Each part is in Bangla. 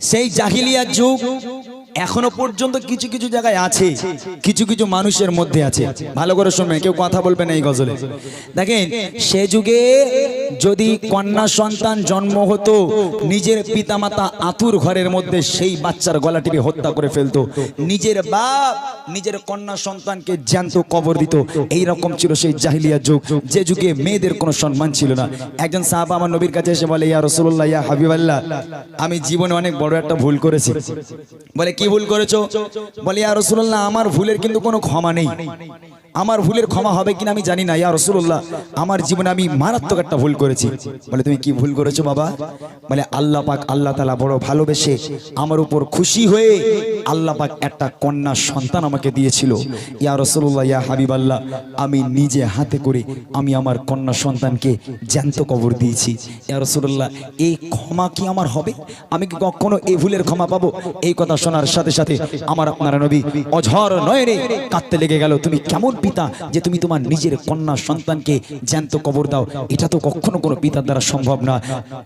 সেই জাহিলিয়া যুগ এখনও পর্যন্ত কিছু কিছু জায়গায় আছে, কিছু কিছু মানুষের মধ্যে আছে। ভালো করে শুনবেন, কেউ কথা বলবে না এই গজলে। দেখেন, সে যুগে যদি কন্যা সন্তান জন্ম হতো, নিজের পিতামাতা আতুর ঘরের মধ্যে সেই বাচ্চার গলা টিপে হত্যা করে ফেলতো। নিজের বাপ নিজের কন্যা সন্তানকে জ্যান্ত কবর দিত। এই রকম ছিল সেই জাহিলিয়া যুগ। যে যুগে মেয়েদের কোনো সম্মান ছিল না। একজন সাহাবা আমার নবীর কাছে এসে বলে, ইয়া রসুল্লাহ ইয়া হাবিবাল্লাহ, আমি জীবনে অনেক বড় একটা ভুল করেছি। বলে কি ভুল করেছ? বলে আর রসুল্লাহ আমার ভুলের কিন্তু কোনো ক্ষমা নেই। আমার ভুলের ক্ষমা হবে কিনা আমি জানি না, ইয়া রসুল্লাহ আমার জীবনে আমি মারাত্মক একটা ভুল করেছি। বলে, তুমি কি ভুল করেছ বাবা? বলে, আল্লাহ পাক আল্লাহ তালা বড় ভালোবেসে আমার উপর খুশি হয়ে আল্লাহ পাক একটা কন্যা সন্তান আমাকে দিয়েছিল। ইয়া রসুল্লাহ ইয়া হাবিব আল্লাহ আমি নিজে হাতে করে আমি আমার কন্যা সন্তানকে জ্যান্ত কবর দিয়েছি। ইয়া রসুল্লাহ এই ক্ষমা কি আমার হবে? আমি কি কখনো এই ভুলের ক্ষমা পাবো? এই কথা শোনার সাথে সাথে আমার আপনার নবী অঝর নয়নে কাঁদতে লেগে গেল, তুমি কেমন পিতা যে তুমি তোমার নিজের কন্যা সন্তানকে জ্যান্ত কবর দাও, এটা তো কখনো কোনো পিতার দ্বারা সম্ভব না।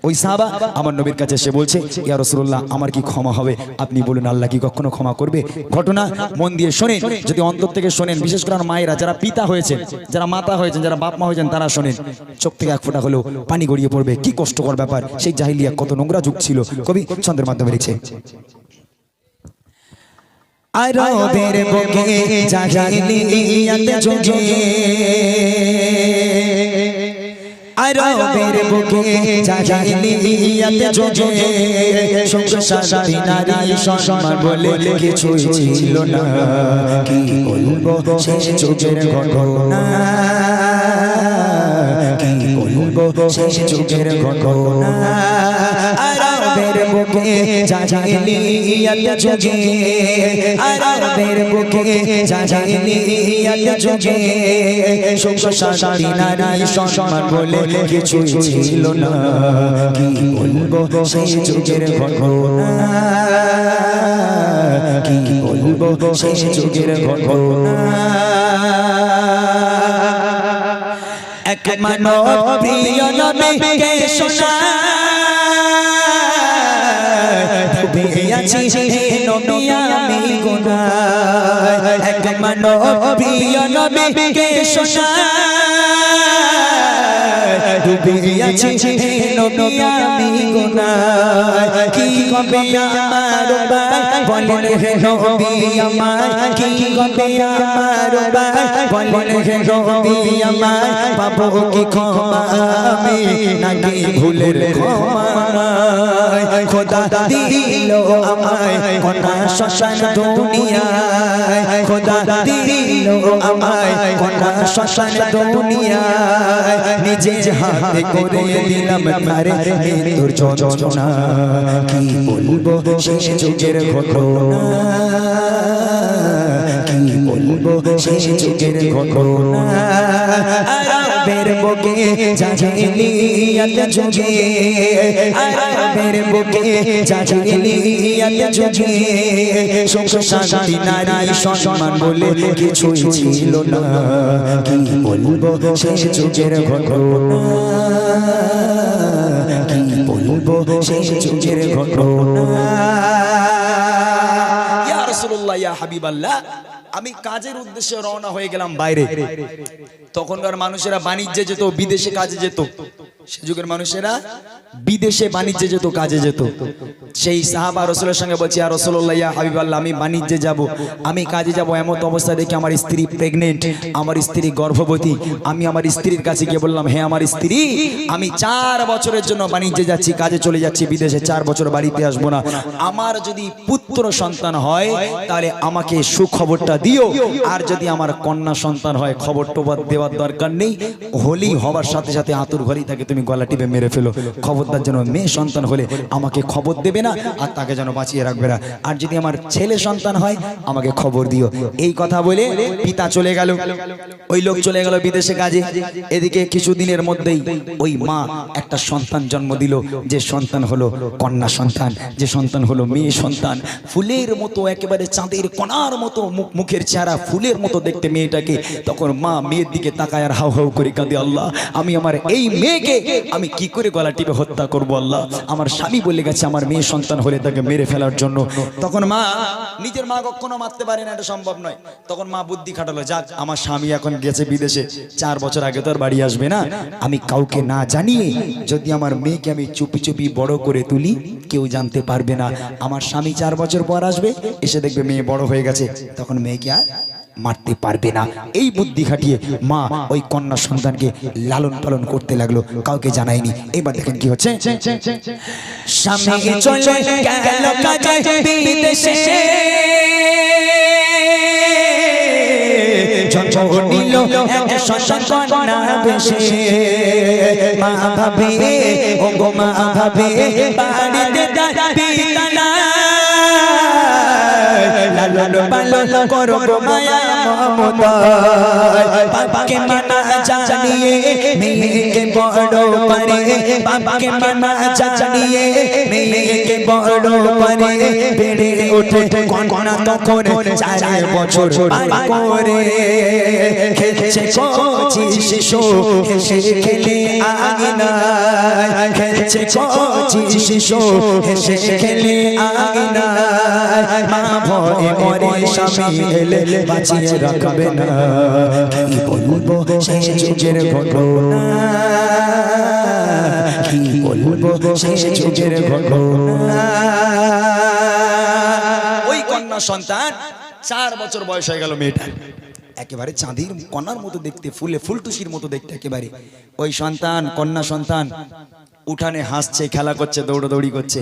ওই সাহাবা আমার নবীর কাছে এসে বলছে, ইয়া রসুল্লাহ আমার কি ক্ষমা হবে? আপনি বলুন, আল্লাহ কি কখনো ক্ষমা করবে? ঘটনা মন দিয়ে শোনেন, যদি অন্তর থেকে শোনেন, বিশেষ করে আমার মায়েরা, যারা পিতা হয়েছে যারা মাতা হয়েছেন, যারা বাপ মা হয়েছেন, তারা শোনেন, চোখ থেকে এক ফোঁটা হলেও পানি গড়িয়ে পড়বে। কি কষ্টকর ব্যাপার, সেই জাহিলিয়া কত নোংরা যুগ ছিল। কবি ছন্দের মাধ্যমে লিখছে আরবের বুকে জাহিলিয়াত যুগে। আরবের বুকে জাহিলিয়াত যুগে। সংসার নারী সম্মান বলে কিছু ছিল না। কি বলব সে যুগের ঘটনা। কি বলব সে যুগের ঘটনা। আরবের বুকে জাহিলিয়াত যুগে, আরবের বুকে জাহিলিয়াত যুগে সংসার নারী সম্মান বলে কিছু ছিল না। কি বলব সেই যুগের ঘটনা? কি বলব সেই যুগের ঘটনা? এক মানব প্রিয় নবীকে শোনা ডুবিয়াছি হে নবী আমি গুনাহ এক মানব প্রিয় নবীকে শোনা ডুবিয়াছি হে নবী আমি গুনাহ কি কবে আমার ভাই বলেন হে নবী আমার। কি কবে আমার ভাই বলেন হে নবী আমার। পাবো কি ক্ষমা আমি? নাকি ভুলের ক্ষমা খোদা দিল আমায়। কোনা শ্মশান দুনিয়ায়। খোদা দিল আমায়। কোনা শ্মশান দুনিয়ায়। নিজে হাতে করে দিলাম তারে তোর যন্ত্রণা কি বলব শেষ যুগের ঘটনা কি বলব শেষ যুগের ঘটনা আরবের বুকে জাহিলিয়াত আরবের বুকে সুখ শান্তি নারী সম্মান বলে ছিল না। কি বলব যুগের ঘটনা? কি বলব যুগের ঘটনা? ইয়া রাসূলুল্লাহ, ইয়া হাবিবাল্লাহ। আমি কাজের উদ্দেশ্যে রওনা হয়ে গেলাম বাইরে। তখনকার মানুষেরা বাণিজ্যে যেত বিদেশে কাজে যেত। সে যুগের মানুষেরা বিদেশে বাণিজ্যে যেত, কাজে যেত। সেই সাহাবা রসুলের সঙ্গে বলছি আর রসুল্লাহ ইয়া হাবিবাল্লাহ, আমি বাণিজ্যে যাব। আমি কাজে যাব এমন অবস্থা দেখি আমার স্ত্রী প্রেগনেন্ট আমার স্ত্রী গর্ভবতী। আমি আমার স্ত্রীর কাছে গিয়ে বললাম হ্যাঁ আমার স্ত্রী, আমি চার বছরের জন্য বাণিজ্যে যাচ্ছি, কাজে চলে যাচ্ছি, বিদেশে চার বছর বাড়িতে আসব না। আমার যদি পুত্র সন্তান হয়, তাহলে আমাকে সুখবরটা দিও। আর যদি আমার কন্যা সন্তান হয় খবর টোবর দেওয়ার দরকার নেই। হলেই হবার সাথে সাথে আতুর ঘরেই থাকে তুমি গলা টিপে মেরে ফেলো। খবরদার যেন মেয়ে সন্তান হলে আমাকে খবর দেবে না, আর তাকে যেন বাঁচিয়ে রাখবে না। আর যদি আমার ছেলে সন্তান হয়, আমাকে খবর দিও। এই কথা বলে পিতা চলে গেল। ওই লোক চলে গেল বিদেশে কাজে। এদিকে কিছুদিনের মধ্যেই ওই মা একটা সন্তান জন্ম দিল। যে সন্তান হলো কন্যা সন্তান, যে সন্তান হলো মেয়ে সন্তান। ফুলের মতো, একেবারে চাঁদের কণার মতো মুখ মুখের চেহারা ফুলের মতো দেখতে মেয়েটাকে। তখন মা মেয়ের দিকে তাকায় আর হাউ হাউ করে কাঁদে, আল্লাহ, আমি আমার এই মেয়েকে আমি কি করে গলা টিপে হত্যা করব আল্লাহ? আমার স্বামী বলে গেছে, আমার মেয়ে সন্তান হলে তাকে মেরে ফেলার জন্য। তখন মা, নিজের মা কখনো মারতে পারে না, এটা সম্ভব নয়। তখন মা বুদ্ধি খাটালো, যাক, আমার স্বামী এখন গেছে বিদেশে। চার বছর আগে তো আর বাড়ি আসবে না। আমি কাউকে না জানিয়ে যদি আমার মেয়েকে আমি চুপি চুপি বড় করে তুলি, কেউ জানতে পারবে না। আমার স্বামী চার বছর পর আসবে, এসে দেখবে মেয়ে বড় হয়ে গেছে। তখন মেয়েকে আর মারতে পারবে না। এই বুদ্ধি খাটিয়ে মা ওই কন্যা সন্তানকে লালন পালন করতে লাগল, কাউকে জানায়নি। এবার দেখেন কি হচ্ছে। মা ভাবে ও গো মা ভাবে, বাড়িতে তার পিতা নাই লালন পালন করো গো মায়া মমতা বাবাকে মানা জানিয়ে মেয়েকে বড় করে। বাবাকে মানা জানিয়ে মেয়েকে বড় করে। বেড়ে ওঠে কন্যা তখন চার বছর করে। খেলছে কচি শিশু, হেসে খেলে আগিনা খেলছে কচি শিশু, হেসে খেলে আগিনা মা ভয়ে মরে স্বামী এলে বাঁচিয়ে রাখবে না। কি বলব? সেই যুগের ঘটনা কি বলব? সেই যুগের ঘটনা ওই কন্যা সন্তান চার বছর বয়স হয়ে গেল মেয়েটা একেবারে চাঁদির কন্যার মতো দেখতে ফুলে ফুলটুসির মতো দেখতে একেবারে। ওই সন্তান কন্যা সন্তান উঠানে হাসছে খেলা করছে দৌড়দৌড়ি করছে।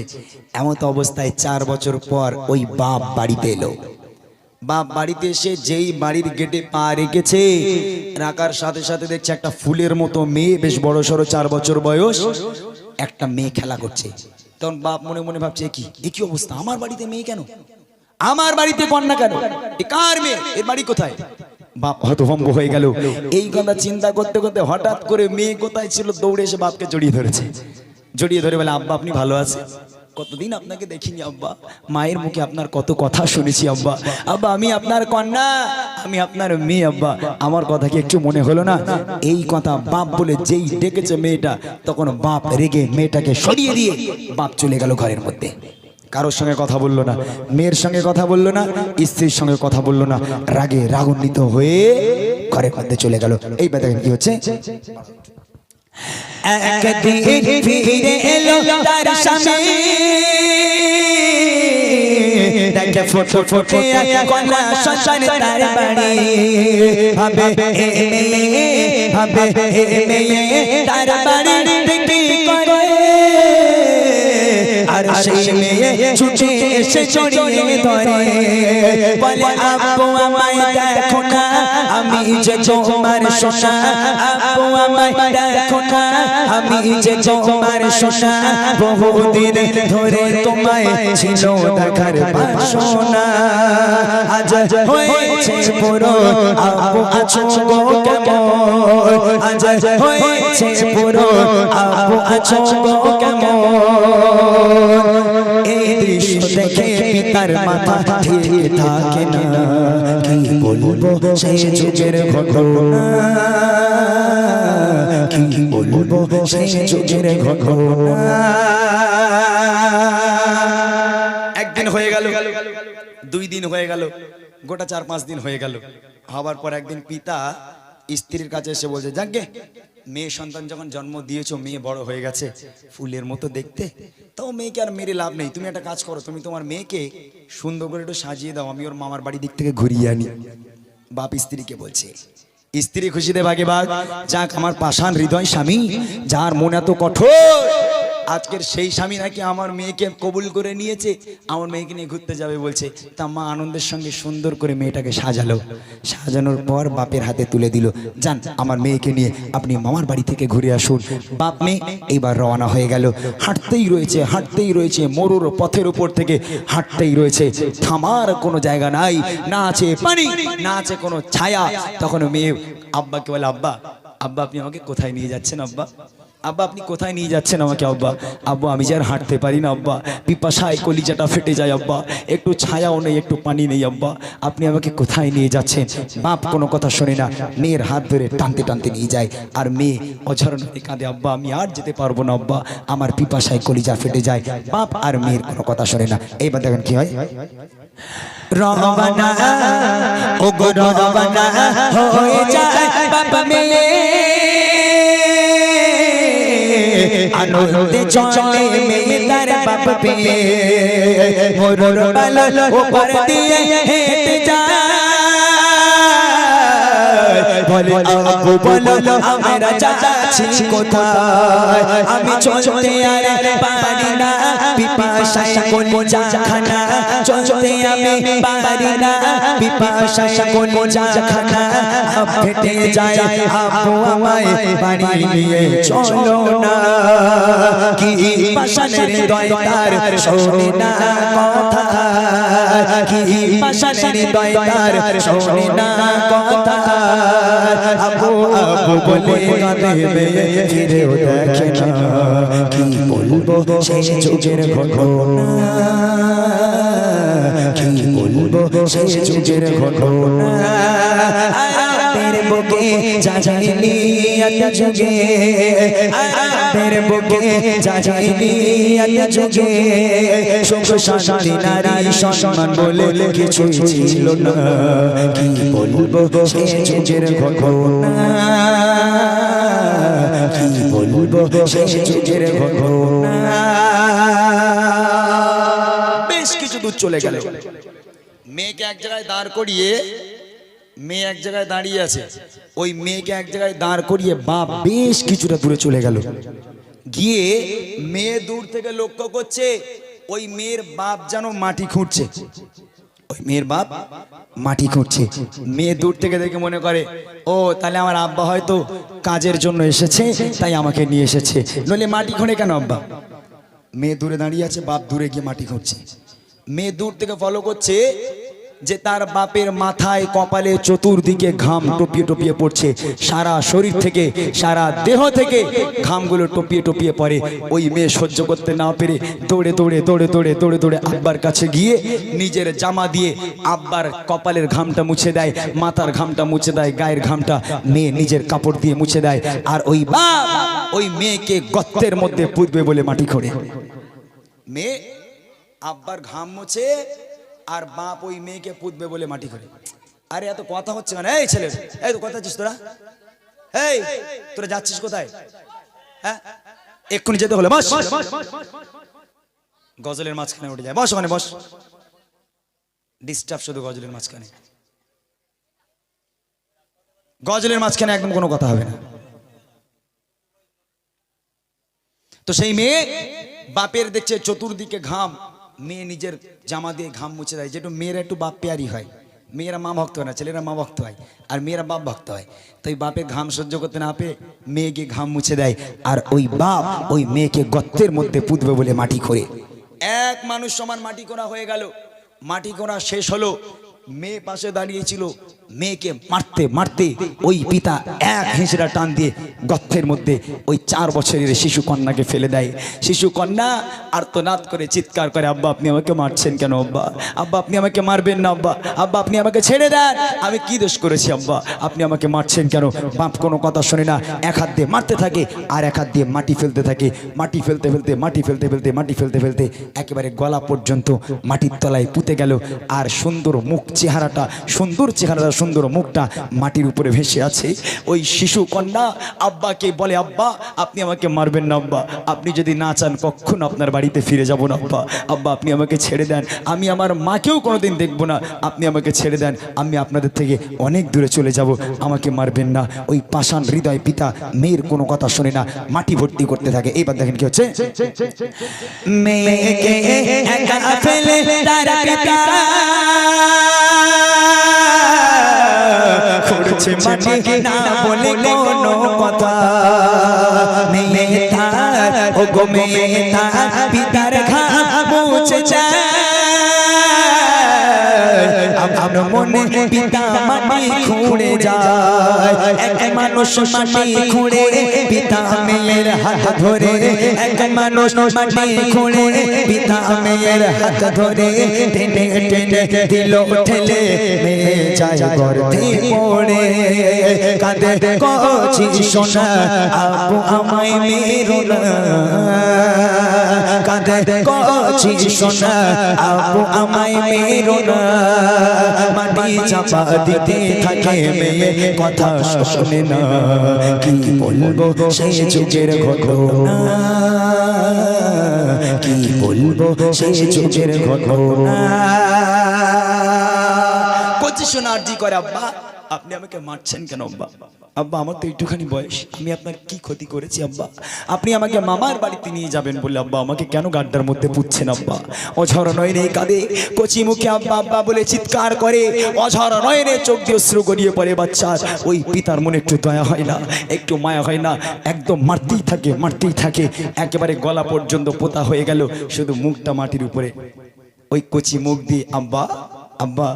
এমন তো অবস্থায় চার বছর পর ওই বাপ বাড়িতে এলো। বাপ বাড়িতে এসে যেই বাড়ির গেটে পা রেখেছে, রাখার সাথে সাথে দেখছে একটা ফুলের মতো মেয়ে, বেশ বড় সড়ো চার বছর বয়স, একটা মেয়ে খেলা করছে। তখন বাপ মনে মনে ভাবছে, "এ কি? কি অবস্থা? আমার বাড়িতে মেয়ে কেন? আমার বাড়িতে কন্যা কেন? কার মেয়ে? এর বাড়ি কোথায়? বাপ হতভম্ব হয়ে গেল। এই কথা চিন্তা করতে করতে হঠাৎ করে মেয়ে কোথায় ছিল, দৌড়ে এসে বাপকে জড়িয়ে ধরেছে। জড়িয়ে ধরে বলে, আব্বা, আপনি ভালো আছেন? কতদিন আপনাকে দেখিনি, আব্বা? মায়ের মুখে আপনার কত কথা শুনেছি, আব্বা। আব্বা, আমি আপনার কন্যা, আমি আপনার মেয়ে, আব্বা। আমার কথা কি একটু মনে হলো না? এই কথা বাপ বলে যেই ডেকেছে মেয়েটা, তখন বাপ রেগে মেয়েটাকে সরিয়ে দিয়ে বাপ চলে গেল ঘরের মধ্যে। কারোর সঙ্গে কথা বলল না, মেয়ের সঙ্গে কথা বলল না, স্ত্রীর সঙ্গে কথা বলল না, রাগে রাগান্বিত হয়ে ঘরের মধ্যে চলে গেল। এই দেখেন কি হচ্ছে। একদিন ফিরে এলো তার স্বামী। দেখে ফটো ফটো কন্যা সন্তান তার বাড়ি। হবে মেয়ে তার বাড়ি আর সেই মেয়ে ছুটে এসে জড়িয়ে ধরে। বলে আব্বু আমায় দেখো না। আমি যে তোমার সোনা আব্বু আমায় দেখো না। আমি যে তোমার সোনা বহুদিন ধরে তোমায় ছিল দেখার বাসনা আজ হয়েছে পুরো আব্বু আছো গো কেমন? আজ হয়েছে পুরো। আব্বু আছো গো কেমন? এই দৃশ্য দেখে পিতার মাথা থাকে না। কি বলব সেই যুগের ঘটনা? কি বলব সেই যুগের ঘটনা? একদিন হয়ে গেল, দুই দিন হয়ে গেল, গোটা চার পাঁচ দিন হয়ে গেল। হবার পর একদিন পিতা স্ত্রীর কাছে এসে বলছে, যাক গে মেয়ে সন্তান যখন জন্ম দিয়েছ, মেয়ে বড় হয়ে গেছে ফুলের মতো দেখতে, তাও মেয়েকে আর মেরে লাভ নেই। তুমি একটা কাজ করো, তুমি তোমার মেয়েকে সুন্দর করে একটু সাজিয়ে দাও, আমি ওর মামার বাড়ি দিক থেকে ঘুরিয়ে আনি। বাপ স্ত্রীকে বলছে, স্ত্রী খুশিতে ভাগে ভাগ, যাক আমার পাষাণ হৃদয় স্বামী, যার মন এত কঠোর আজকের সেই স্বামী নাকি আমার মেয়েকে কবুল করে নিয়েছে, আমার মেয়েকে নিয়ে ঘুরতে যাবে বলছে, তা মা আনন্দের সঙ্গে সুন্দর করে মেয়েটাকে সাজালো। সাজানোর পর বাপের হাতে তুলে দিল, যান, আমার মেয়েকে নিয়ে আপনি মামার বাড়ি থেকে ঘুরে আসুন। বাপ মেয়ে এইবার রওনা হয়ে গেল। হাঁটতেই রয়েছে হাঁটতেই রয়েছে, মরুর পথের উপর থেকে হাঁটতেই রয়েছে। থামার কোনো জায়গা নাই, না আছে পানি, না আছে কোনো ছায়া। তখন মেয়ে আব্বাকে বলে, আব্বা আব্বা, আপনি আমাকে কোথায় নিয়ে যাচ্ছেন, আব্বা? আব্বা, আপনি কোথায় নিয়ে যাচ্ছেন আমাকে, আব্বা? আব্বা, আমি যে আর হাঁটতে পারি না, আব্বা। পিপাসায় কলিজাটা ফেটে যায়, আব্বা। একটু ছায়াও নেই, একটু পানি নেই, আব্বা। আপনি আমাকে কোথায় নিয়ে যাচ্ছেন? বাপ কোনো কথা শোনে না। মেয়ের হাত ধরে টানতে টানতে নিয়ে যায়। আর মেয়ে অঝরণ হয়ে কাঁদে, আব্বা। আমি আর যেতে পারব না, আব্বা। আমার পিপাসায় কলিজা ফেটে যায়। বাপ আর মেয়ের কোনো কথা শোনে না। এইবার দেখেন কি হয়? রবানা ও গো রবানা হয়ে যায় বাবা মেয়ে। আনন্দে চলে মেয়ে তার বাপ। পেয়ে মোর বালো ওপর দিয়ে হেঁটে যায় বলে আব্বু বলো আমরা যাচ্ছি কোথায়? আমি চলতে আর পারি না পিপাসায় কোন জাখানা চলতে আমি পারি না পিপাসায় কোন জাখানা ফেটে যায় আব্বু আমায় বাড়ি নিয়ে চলো না। কি পাশানের দয়দার শোনে না কথা। কি পাশানের দয়ার শোনে না কথা। আবু আবু বলে কাঁদে ফিরেও দেখে না কি বলব? সেই যুগের ঘটনা কি বলব? সেই যুগের ঘটনা। বুকে আতা যুগে। তেরে বুকে আতা যুগে। সুখ শান্তি নারী সম্মান বলে কিছু ছিল না। কি বলব সেই যুগের ঘটনা? কি বলব সেই যুগের ঘটনা? বেশ কিছু দূর চলে গেল। মেয়েকে এক জায়গায় দাঁড় করিয়ে মেয়ে এক জায়গায় দাঁড়িয়ে আছে, ওই মেয়েকে এক জায়গায় দাঁড় করিয়ে বাপ বেশ কিছুটা দূরে চলে গেল। গিয়ে মেয়ে দূর থেকে লক্ষ্য করছে, ওই মেয়ের বাপ যেন মাটি খুঁড়ছে। ওই মেয়ের বাপ মাটি খুঁড়ছে। মেয়ে দূর থেকে দেখে মনে করে, ও, তাহলে আমার আব্বা হয়তো কাজের জন্য এসেছে, তাই আমাকে নিয়ে এসেছে। নইলে মাটি খুঁড়ে কেন আব্বা? মেয়ে দূরে দাঁড়িয়ে আছে, বাপ দূরে গিয়ে মাটি খুঁড়ছে। মেয়ে দূর থেকে ফলো করছে যে তার বাপের মাথায় কপালে চতুর্দিকে ঘাম টপিয়ে টপিয়ে পড়ছে। সারা শরীর থেকে, সারা দেহ থেকে ঘামগুলো টপিয়ে টপিয়ে পড়ে। ওই মেয়ে সহ্য করতে না পেরে দৌড়ে দৌড়ে দৌড়ে দৌড়ে দৌড়ে দৌড়ে আব্বার কাছে গিয়ে নিজের জামা দিয়ে আব্বার কপালের ঘামটা মুছে দেয়, মাথার ঘামটা মুছে দেয়, গায়ের ঘামটা মেয়ে নিজের কাপড় দিয়ে মুছে দেয়। আর ওই বাপ ওই মেয়েকে গর্তের মধ্যে পুঁতবে বলে মাটি খোঁড়ে। মেয়ে, আব্বার ঘাম মুছে আর বাপ ওই মেয়েকে পুতবে বলে মাটি করে। আরে এত কথা হচ্ছে মানে এই ছেলে এই তো কথা হচ্ছিস তোরা? এই তোরা যাচ্ছিস কোথায়? হ্যাঁ? এক্ষুনি যেতে হলে বস। গজলের মাঝখানে উঠে যায়। বস ওখানে বস। ডিস্টার্ব শুধু গজলের মাঝখানে। গজলের মাঝখানে একদম কোনো কথা হবে না। তো সেই মেয়ে বাপের দেখছে চতুর্দিকে ঘাম। মেয়ে নিজের জামা দিয়ে ঘাম মুছে দেয়। যেটু মেয়েরা একটু বাপ পেয়ারি হয়। মেয়েরা মা ভক্ত হয় না, ছেলেরা মা ভক্ত হয়। আর মেয়েরা বাপ ভক্ত হয়। তাই বাপের ঘাম সহ্য করতে না পেয়ে মেয়েকে ঘাম মুছে দেয়। আর ওই বাপ ওই মেয়েকে গর্তের মধ্যে পুঁতবে বলে মাটি করে এক মানুষ সমান মাটি করা হয়ে গেল। মাটি করা শেষ হলো। মেয়ে পাশে দাঁড়িয়েছিল। মেয়েকে মারতে মারতে ওই পিতা এক হিঁচড়া টান দিয়ে গর্তের মধ্যে ওই চার বছরের শিশু কন্যাকে ফেলে দেয়। শিশু কন্যা আর্তনাদ করে চিৎকার করে, আব্বা, আপনি আমাকে মারছেন কেন, আব্বা? আব্বা, আপনি আমাকে মারবেন না, আব্বা? আব্বা, আপনি আমাকে ছেড়ে দেন। আমি কি দোষ করেছি, আব্বা? আপনি আমাকে মারছেন কেন? বাপ কোনো কথা শোনে না। এক হাত দিয়ে মারতে থাকে আর এক হাত দিয়ে মাটি ফেলতে থাকে। মাটি ফেলতে ফেলতে, মাটি ফেলতে ফেলতে, মাটি ফেলতে ফেলতে একেবারে গলা পর্যন্ত মাটির তলায় পুঁতে গেল। আর সুন্দর মুখ চেহারাটা, সুন্দর চেহারাটা সুন্দর মুখটা মাটির উপরে ভেসে আছে। ওই শিশু কন্যা আব্বাকে বলে, আব্বা, আপনি আমাকে মারবেন না, আব্বা। আপনি যদি না চান, কখন আপনার বাড়িতে ফিরে যাব না, আব্বা। আব্বা, আপনি আমাকে ছেড়ে দেন। আমি আমার মাকেও কোনোদিন দেখব না। আপনি আমাকে ছেড়ে দেন। আমি আপনাদের থেকে অনেক দূরে চলে যাব। আমাকে মারবেন না। ওই পাষাণ হৃদয় পিতা মেয়ের কোনো কথা শোনে না। মাটি ভর্তি করতে থাকে। এইবার দেখেন কি হচ্ছে? মেয়েকে একা ফেলে তার পিতা। খুঁড়ছে মাটি না বলে কোনো কথা। মেয়ে তার ও গো মেয়ে তার পিতার ঘাম আমার মনে পিতা মাটি খুঁড়ে যায় এক মানুষ মাটি খুঁড়ে পিতা মেয়ের হাত ধরে এক মানুষ মাটি খুঁড়ে পিতা মেয়ের হাত ধরে টেনে টেনে দিল ঠেলে মেয়ে যায় গর্ভে পড়ে কাঁদে কচি সোনা আপু আমায় মেরো না কাঁদে কচি সোনা আপু আমায় মেরো না মাটি চাপা দিতে থাকে মেয়ে। কথা শোনে না। কি বলব? সেই যুগের ঘটনা। কি বলব? সেই যুগের ঘটনা। কচি শোনা জি করে আব্বা। আপনি আমাকে মারছেন কেন, আব্বা? আব্বা, আমার তো একটুখানি বয়স। আমি আপনার কি ক্ষতি করেছি, আব্বা? আপনি আমাকে মামার বাড়িতে নিয়ে যাবেন বলে, আব্বা, আমাকে কেন গাড্ডার মধ্যে পুচ্ছেন আব্বা? অঝর নয়নে কাঁদে কচি মুখে আব্বা আব্বা বলে চিৎকার করে, অঝর নয়নে চোখ দিয়ে অশ্রু গড়িয়ে পড়ে বাচ্চার ওই পিতার মনে একটু দয়া হয় না, একটু মায়া হয় না, একদম মারতেই থাকে মারতেই থাকে। একেবারে গলা পর্যন্ত পোতা হয়ে গেল, শুধু মুখটা মাটির উপরে। ওই কচি মুখ দিয়ে, আব্বা আব্বা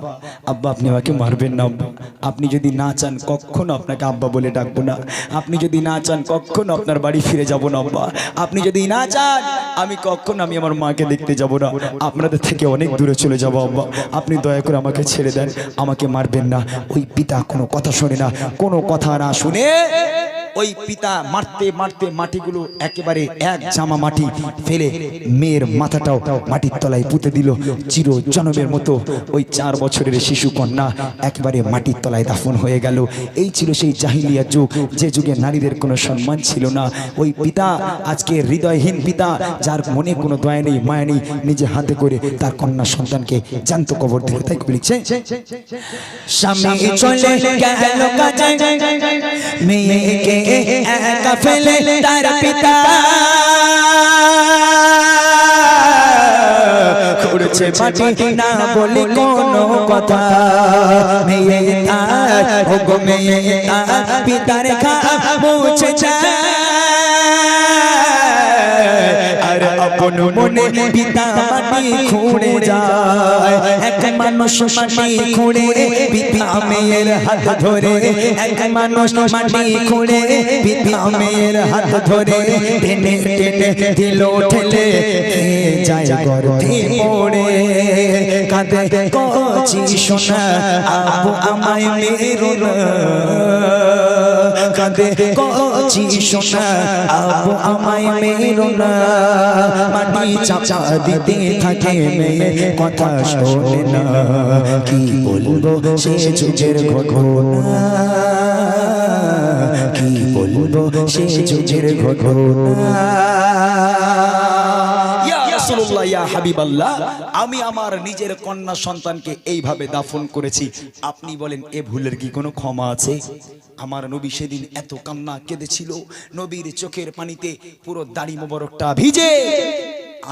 আব্বা, আপনি আমাকে মারবেন না, আব্বা। আপনি যদি না চান, কখনো আপনাকে আব্বা বলে ডাকবো না। আপনি যদি না চান, কখনো আপনার বাড়ি ফিরে যাব না, আব্বা। আপনি যদি না চান, আমি কখনো, আমি আমার মাকে দেখতে যাব না। আপনাদের থেকে অনেক দূরে চলে যাব, আব্বা। আপনি দয়া করে আমাকে ছেড়ে দেন, আমাকে মারবেন না। ওই পিতা কোনো কথা শোনে না, কোনো কথা না শুনে ওই পিতা মারতে মারতে মাটিগুলো একেবারে এক জামা মাটি ফেলে মেয়ের মাথাটাও মাটির তলায় পুঁতে দিল। চির জনমের মতো ওই চার বছরের শিশু কন্যা একেবারে মাটির তলায় দাফন হয়ে গেল। এই ছিল সেই জাহিলিয়া যুগ। যে যুগে নারীদের কোনো সম্মান ছিল না। ওই পিতা, আজকে হৃদয়হীন পিতা, যার মনে কোনো দয়া নেই, মায়া নেই, নিজে হাতে করে তার কন্যা সন্তানকে জ্যান্ত কবর দিল। তাই কবি লিখছে স্বামী চলে গেল কাজে। মেয়েকে একা ফেলে তার পিতা খুঁড়ছে মাটি না বলে কোনো কথা মেয়ে তার ও গো মেয়ে তার পিতার খা মুছে যায় আপন মনে পিতা মাটি খুঁড়ে যায়? এক মানুষ মাটি খুঁড়ে, পিতা মেয়ের হাত ধরে। এক মানুষ মাটি খুঁড়ে, পিতা মেয়ের হাত ধরে। টেনে টেনে দিল ঠেলে যায় পড়ে? কাঁদে কচি সোনা আপু আমায় কাঁদে। কচি সোনা, আবু আমায় মেরো না। মাটি চাপা দিতে থাকে মেয়ে, কথা শোনে না। কি বলব সে যুগের ঘটনা? কি বলব সে যুগের ঘটনা? ইয়া ইয়া হাবিবাল্লাহ, আমি আমার নিজের কন্যা সন্তানকে এইভাবে দাফন করেছি। আপনি বলেন, এ ভুলের কি কোনো ক্ষমা আছে? আমার নবী সেদিন এত কান্না কেঁদেছিল, নবীর চোখের পানিতে পুরো দাড়ি মোবারকটা ভিজে।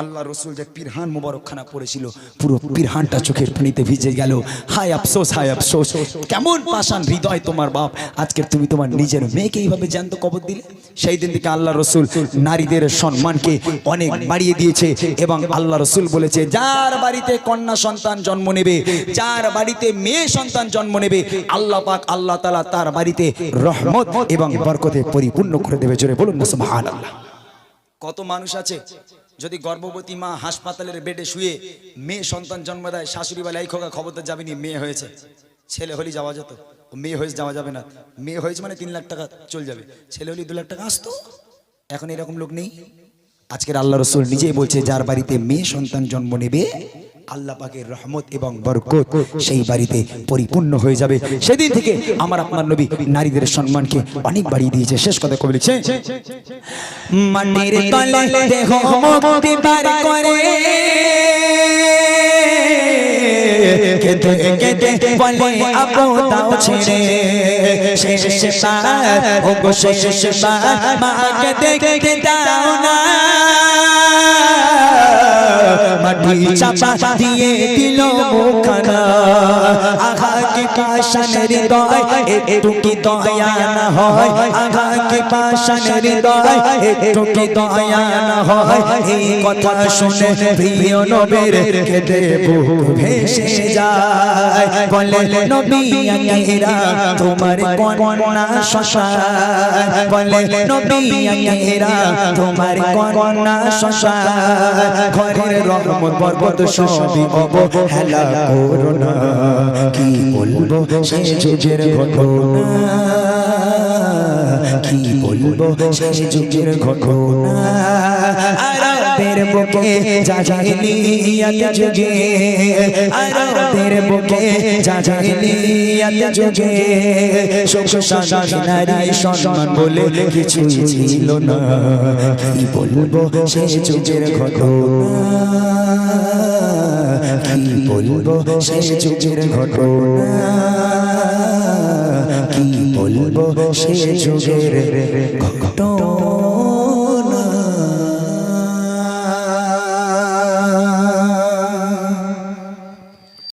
আল্লাহ রসুল যে পিরহান মোবারকখানা পড়েছিল, পুরো পিরহানটা চোখের পানিতে ভিজে গেল। হায় আফসোস হায় আফসোস। কেমন পাষাণ হৃদয় তোমার বাপ। আজকে তুমি তোমার নিজের মেয়েকে এইভাবে জ্যান্ত কবর দিলে? সেই দিন থেকে আল্লাহ রসুল নারীদের সম্মানকে অনেক বাড়িয়ে দিয়েছে এবং আল্লাহ রসুল বলেছে, যার বাড়িতে কন্যা সন্তান জন্ম নেবে, যার বাড়িতে মেয়ে সন্তান জন্ম নেবে, আল্লাহ পাক আল্লাহ তালা তার বাড়িতে রহমত এবং বরকতে পরিপূর্ণ করে দেবে। জোরে বলুন না, সুবহানাল্লাহ। কত মানুষ আছে যদি গর্ভবতী মা হাসপাতালের বেডে শুয়ে মেয়ে সন্তান জন্ম দেয়, শাশুড়ি বা এই খোকা খবরদার যাবেনি, মেয়ে হয়েছে। ছেলে হলে যাওয়া যেত। মেয়ে হয়েছে, যাওয়া যাবে না। মেয়ে হয়েছে মানে তিন লাখ টাকা চলে যাবে। ছেলে হলেই দু লাখ টাকা আসতো। এখন এরকম লোক নেই। আজকের আল্লাহ রসুল নিজেই বলছে, যার বাড়িতে মেয়ে সন্তান জন্ম নেবে আল্লাহ পাকের রহমত এবং বরকত সেই বাড়িতে পরিপূর্ণ হয়ে যাবে। সেদিন থেকে আমার আপনার নবী নারীদের সম্মানকে অনেক বাড়িয়ে দিয়েছে। শেষ কথা কবি লিখছে শেষ শেষ বার মাকে দেখতে দাও না। মাটি চাপা দিয়ে দিল মুখানা আহা কি পাশান হৃদয় একটু কি দয়া না হয়। আহা কি পাশান হৃদয় একটু কি দয়া না হয়। এই কথা শুনে প্রিয় নবীর কেঁদে বুক ভেসে যায়। বলে, নবী, আঙ্গিরা, তোমার কন্যা শশায়। বলে, নবী, আঙ্গিরা, তোমার কন্যা শশায়। ঘরের রহমত পর্বত সবই অবহেলা করো না কি বলব? সে যুগের ঘটনা। কি বলব? সে যুগের ঘটনা আরবের বুকে জাজাইলিয়াত যুগে। আরবের বুকে জাজাইলিয়াত যুগে। সুখ শান্তি নারী সম্মান বলে কিছু ছিল না। কি বলব? সে যুগের ঘটনা। কি বলব? সে যুগের ঘটনা। কি বলব সে যুগের ঘটনা